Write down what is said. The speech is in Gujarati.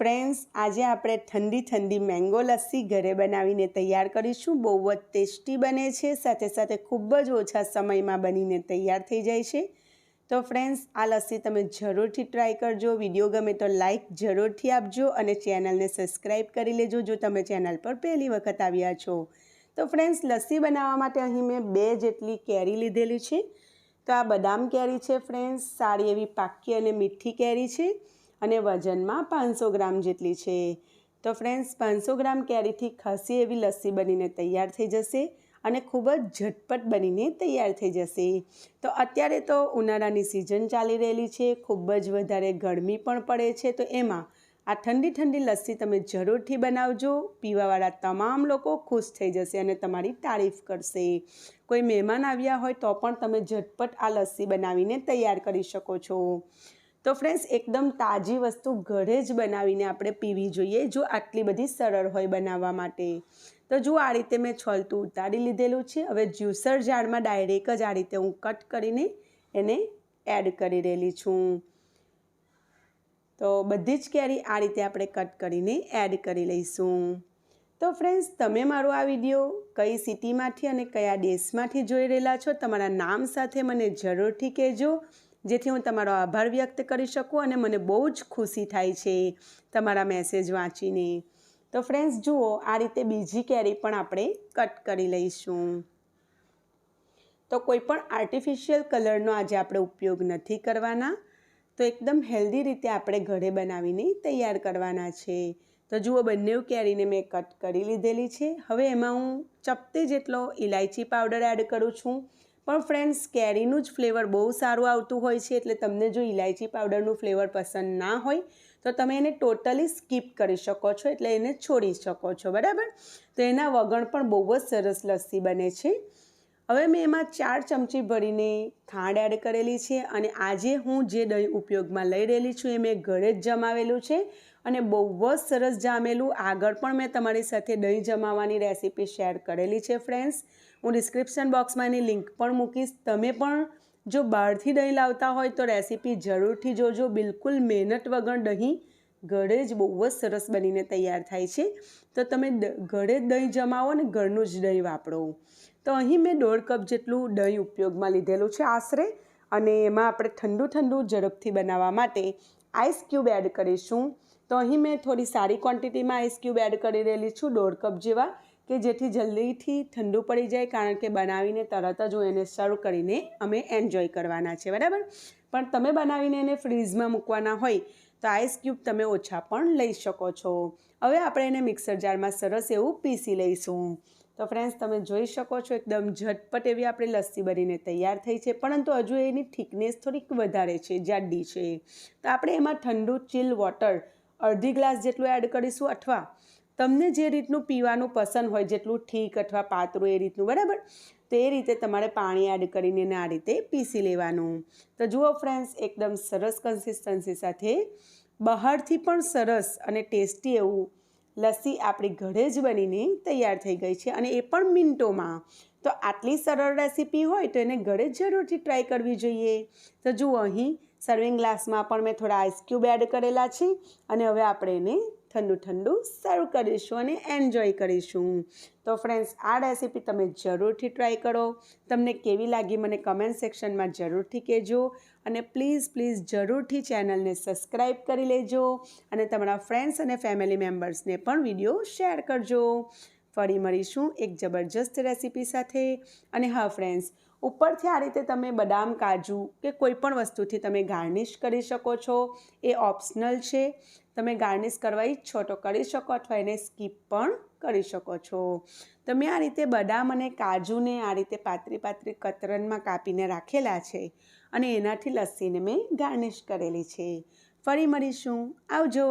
ફ્રેન્ડ્સ આજે આપણે ઠંડી ઠંડી મેંગો લસ્સી ઘરે બનાવીને તૈયાર કરીશું. બહુ જ ટેસ્ટી બને છે, સાથે સાથે ખૂબ જ ઓછા સમયમાં બનીને તૈયાર થઈ જાય છે. તો ફ્રેન્ડ્સ આ લસ્સી તમે જરૂરથી ટ્રાય કરજો. વીડિયો ગમે તો લાઈક જરૂરથી આપજો અને ચેનલને સબસ્ક્રાઈબ કરી લેજો જો તમે ચેનલ પર પહેલી વખત આવ્યા છો. તો ફ્રેન્ડ્સ લસ્સી બનાવવા માટે અહીં મેં બે જેટલી કેરી લીધેલી છે. તો આ બદામ કેરી છે ફ્રેન્ડ્સ સારી એવી પાકી અને મીઠી કેરી છે. અને વજનમાં પાંચસો ગ્રામ જેટલી છે. તો ફ્રેન્ડ્સ પાંચસો ગ્રામ કેરીથી ખાસી એવી લસ્સી બનીને તૈયાર થઈ જશે અને ખૂબ જ ઝટપટ બનીને તૈયાર થઈ જશે. તો અત્યારે તો ઉનાળાની સિઝન ચાલી રહેલી છે, ખૂબ જ વધારે ગરમી પણ પડે છે. તો એમાં આ ઠંડી ઠંડી લસ્સી તમે જરૂરથી બનાવજો, પીવાવાળા તમામ લોકો ખુશ થઈ જશે અને તમારી તારીફ કરશે. કોઈ મહેમાન આવ્યા હોય તો પણ તમે ઝટપટ આ લસ્સી બનાવીને તૈયાર કરી શકો છો. તો ફ્રેન્ડ્સ એકદમ તાજી વસ્તુ ઘરે જ બનાવીને આપણે પીવી જોઈએ, જો આટલી બધી સરળ હોય બનાવવા માટે. તો જો આ રીતે મેં છલતું ઉતારી લીધેલું છે. હવે જ્યુસર જારમાં ડાયરેક્ટ જ આ રીતે હું કટ કરીને એને એડ કરી રહેલી છું. તો બધી જ કેરી આ રીતે આપણે કટ કરીને એડ કરી લઈશું. તો ફ્રેન્ડ્સ તમે મારો આ વીડિયો કઈ સિટીમાંથી અને કયા દેશમાંથી જોઈ રહેલા છો, તમારા નામ સાથે મને જરૂરથી કહેજો. જેથી હું તમારો આભાર વ્યક્ત કરી શકું અને મને બહુ જ ખુશી થાય છે તમારા મેસેજ વાંચીને. તો ફ્રેન્ડ્સ જુઓ, આ રીતે બીજી કેરી પણ આપણે કટ કરી લઈશું. તો કોઈ પણ આર્ટિફિશિયલ કલરનો આજે આપણે ઉપયોગ નથી કરવાના. તો એકદમ હેલ્ધી રીતે આપણે ઘરે બનાવીને તૈયાર કરવાના છે. તો જુઓ, બંને કેરીને મેં કટ કરી લીધેલી છે. હવે એમાં હું ચપટી જેટલો ઇલાયચી પાવડર એડ કરું છું. પણ ફ્રેન્ડ્સ કેરીનું જ ફ્લેવર બહુ સારું આવતું હોય છે, એટલે તમને જો ઇલાયચી પાવડરનું ફ્લેવર પસંદ ના હોય, તો તમે એને ટોટલી સ્કીપ કરી શકો છો, એટલે એને છોડી શકો છો, બરાબર? તો એના વગણ પણ બહુ જ સરસ લસ્સી બને છે. હવે મેં એમાં ચાર ચમચી ભરીને ખાંડ એડ કરેલી છે, અને આજે હું જે દહીં ઉપયોગમાં લઈ રહેલી છું એ મેં ઘરે જ જમાવેલું છે. અને બહુ જ સરસ જામેલું. આગળ પણ મેં તમારી સાથે દહીં જમાવવાની રેસીપી શેર કરેલી છે, ફ્રેન્ડ્સ. હું ડિસ્ક્રિપ્શન બોક્સમાં એની લિંક પણ મૂકીશ. તમે પણ જો બહારથી દહીં લાવતા હોય તો રેસીપી જરૂરથી જોજો. બિલકુલ મહેનત વગર દહીં ઘરે જ બહુ જ સરસ બનીને તૈયાર થાય છે. તો તમે ઘરે જ દહીં જમાવો ને ઘરનું જ દહીં વાપરો. તો અહીં મેં દોઢ કપ જેટલું દહીં ઉપયોગમાં લીધેલું છે આશરે. અને એમાં આપણે ઠંડુ ઠંડુ ઝડપથી બનાવવા માટે આઈસ ક્યુબ એડ કરીશું. તો અહીં મેં થોડી સારી ક્વોન્ટિટીમાં આઈસ ક્યુબ એડ કરી રહેલી છું, દોઢ કપ જેવા, કે જેથી જલ્દીથી ઠંડુ પડી જાય, કારણ કે બનાવીને તરત જ હું એને સર્વ કરીને અમે એન્જોય કરવાના છે બરાબર? પણ તમે બનાવીને એને ફ્રીઝમાં મૂકવાના હોય, તો આઈસ ક્યુબ તમે ઓછા પણ લઈ શકો છો. હવે આપણે એને મિક્સર જારમાં સરસ એવું પીસી લઈશું. તો ફ્રેન્ડ્સ તમે જોઈ શકો છો, એકદમ ઝટપટ એવી આપણે લસ્સી બનીને તૈયાર થઈ છે, પરંતુ હજુ એની થિકનેસ થોડીક વધારે છે, જાડી છે. તો આપણે એમાં ઠંડુ ચીલ વોટર અડધી ગ્લાસ જેટલું એડ કરીશું અથવા તમને જે રીતનું પીવાનું પસંદ હોય, જેટલું ઠીક અથવા પાતળું એ રીતનું, બરાબર? તો એ રીતે તમારે પાણી એડ કરીને આ રીતે પીસી લેવાનું. તો જુઓ ફ્રેન્ડ્સ એકદમ સરસ કન્સિસ્ટન્સી સાથે. બહારથી પણ સરસ અને ટેસ્ટી એવું લસ્સી આપણી ઘરે જ બનીને તૈયાર થઈ ગઈ છે અને એ પણ મિનિટોમાં. તો આટલી સરળ રેસીપી હોય તો એને ઘરે જરૂરથી ટ્રાય કરવી જોઈએ. તો જુઓ અહીં સર્વિંગ ગ્લાસમાં પણ મેં થોડા આઈસ ક્યુબ એડ કરેલા છે અને હવે આપણે એને ઠંડુ ઠંડુ સર્વ કરીશું અને એન્જોય કરીશું. તો ફ્રેન્ડ્સ આ રેસીપી તમે જરૂરથી ટ્રાય કરો. તમને કેવી લાગી મને કમેન્ટ સેક્શનમાં જરૂરથી કહેજો અને પ્લીઝ પ્લીઝ જરૂરથી ચેનલને સબસ્ક્રાઈબ કરી લેજો અને તમારા ફ્રેન્ડ્સ અને ફેમિલી મેમ્બર્સને પણ વીડિયો શેર કરજો. ફરી મળીશું એક જબરજસ્ત રેસીપી સાથે. અને હા ફ્રેન્ડ્સ ઉપરથી આ રીતે તમે બદામ, કાજુ કે કોઈ પણ વસ્તુથી તમે ગાર્નિશ કરી શકો છો. એ ઓપ્શનલ છે. તમે ગાર્નિશ કરવા ઈચ્છો તો કરી શકો અથવા એને સ્કીપ પણ કરી શકો છો. તમે આ રીતે બદામ અને કાજુને આ રીતે પાતળી પાતળી કતરનમાં કાપીને રાખેલા છે અને એનાથી લસ્સીને મેં ગાર્નિશ કરેલી છે. ફરી મળીશું. આવજો!